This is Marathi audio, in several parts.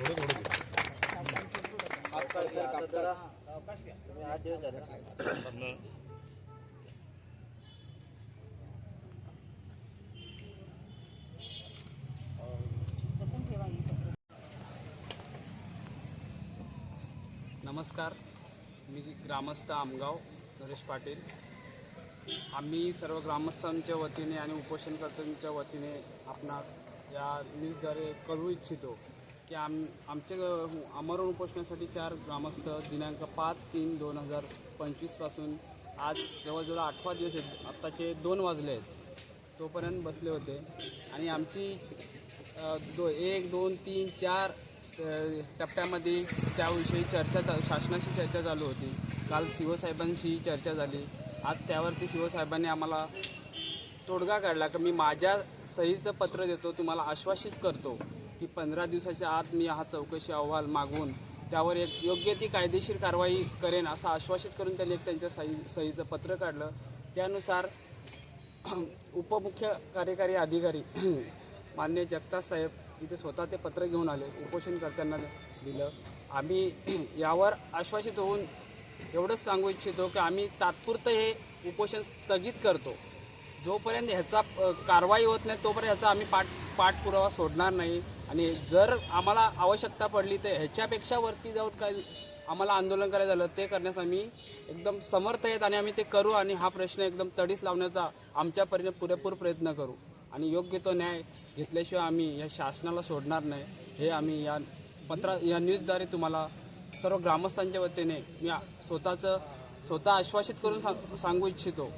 नमस्कार मी ग्रामस्थ आमगाव नरेश पाटील. आम्ही सर्व ग्रामस्थांच्या वतीने आणि उपोषणकर्त्यांच्या वतीने आपणास या न्यूजद्वारे कळवू इच्छितो की आम आमचे ग- आमरण उपोषणासाठी चार ग्रामस्थ दिनांक पाच तीन दोन हजार पंचवीसपासून आज जवळजवळ आठवा दिवस आहेत. आत्ताचे दोन वाजले आहेत. तोपर्यंत बसले होते. आणि आमची दो एक दोन तीन चार टप्प्यामध्ये त्याविषयी चर्चा चा शासनाशी चर्चा चालू होती. काल शिवसाहेबांशी चर्चा झाली. आज त्यावरती शिवसाहेबांनी आम्हाला तोडगा काढला. की मी माझ्या सहीचं पत्र देतो तुम्हाला आश्वासित करतो. की पंधरा दिवसाच्या आत मी हा चौकशी अहवाल मागवून त्यावर एक योग्य ती कायदेशीर कारवाई करेन असं आश्वासित करून त्यांनी एक त्यांच्या सही सहीचं पत्र काढलं. त्यानुसार उपमुख्य कार्यकारी अधिकारी मान्य जगताप साहेब इथे स्वतः ते पत्र घेऊन आले उपोषणकर्त्यांना दिलं. आम्ही यावर आश्वासित होऊन एवढंच सांगू इच्छितो की आम्ही तात्पुरतं हे उपोषण स्थगित करतो. जोपर्यंत ह्याचा कारवाई होत नाही तोपर्यंत ह्याचा आम्ही पाठ पाठपुरावा सोडणार नाही. आणि जर आम्हाला आवश्यकता पडली तर ह्याच्यापेक्षा वरती जाऊन काय आम्हाला आंदोलन करायचं झालं ते करण्यास आम्ही एकदम समर्थ आहेत आणि आम्ही ते करू आणि हा प्रश्न एकदम तडीस लावण्याचा आमच्या परीने पुरेपूर प्रयत्न करू. आणि योग्य तो न्याय घेतल्याशिवाय आम्ही या शासनाला सोडणार नाही. हे आम्ही या पत्रा या न्यूजद्वारे तुम्हाला सर्व ग्रामस्थांच्या वतीने मी स्वतःचं स्वतः आश्वासित करून सांग सांगू इच्छितो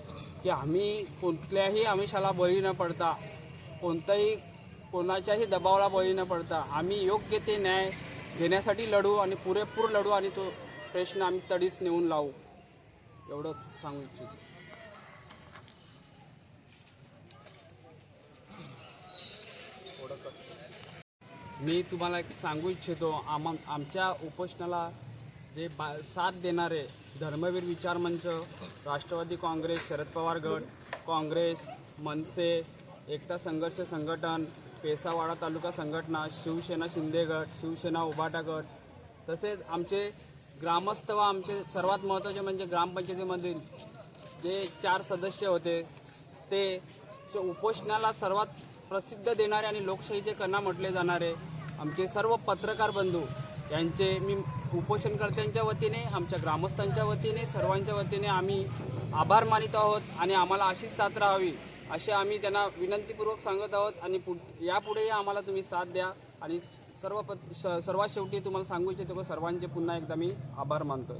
की आम्ही कुठल्याही आमिषाला बळी न पडता कोणताही कोणाच्याही दबावाला बळी न पडता आम्ही योग्य ते न्याय घेण्यासाठी लढू आणि पुरेपूर लढू आणि तो प्रश्न आम्ही तडीच नेऊन लावू. एवढं सांगू इच्छितो. मी तुम्हाला एक सांगू इच्छितो आम आमच्या उपोषणाला जे बा साथ देणारे धर्मवीर विचार मंच राष्ट्रवादी काँग्रेस शरद पवार गट काँग्रेस मनसे एकता संघर्ष संघटन पेसावाडा तालुका संघटना शिवसेना शिंदे गट शिवसेना उभाटा गट तसेच आमचे ग्रामस्थ व आमचे सर्वात महत्त्वाचे म्हणजे ग्रामपंचायतीमधील जे चार सदस्य होते ते उपोषणाला सर्वात प्रसिद्ध देणारे आणि लोकशाहीचे कणा म्हटले जाणारे आमचे सर्व पत्रकार बंधू यांचे मी उपोषणकर्त्यांच्या वतीने आमच्या ग्रामस्थांच्या वतीने सर्वांच्या वतीने आम्ही आभार मानित आहोत आणि आम्हाला अशीच साथ राहावी. असे आम्ही त्यांना विनंतीपूर्वक सांगत आहोत आणि पु यापुढेही आम्हाला तुम्ही साथ द्या. आणि सर्व स- सर्वात शेवटी तुम्हाला सांगू इच्छितो सर्वांचे पुन्हा एकदा मी आभार मानतो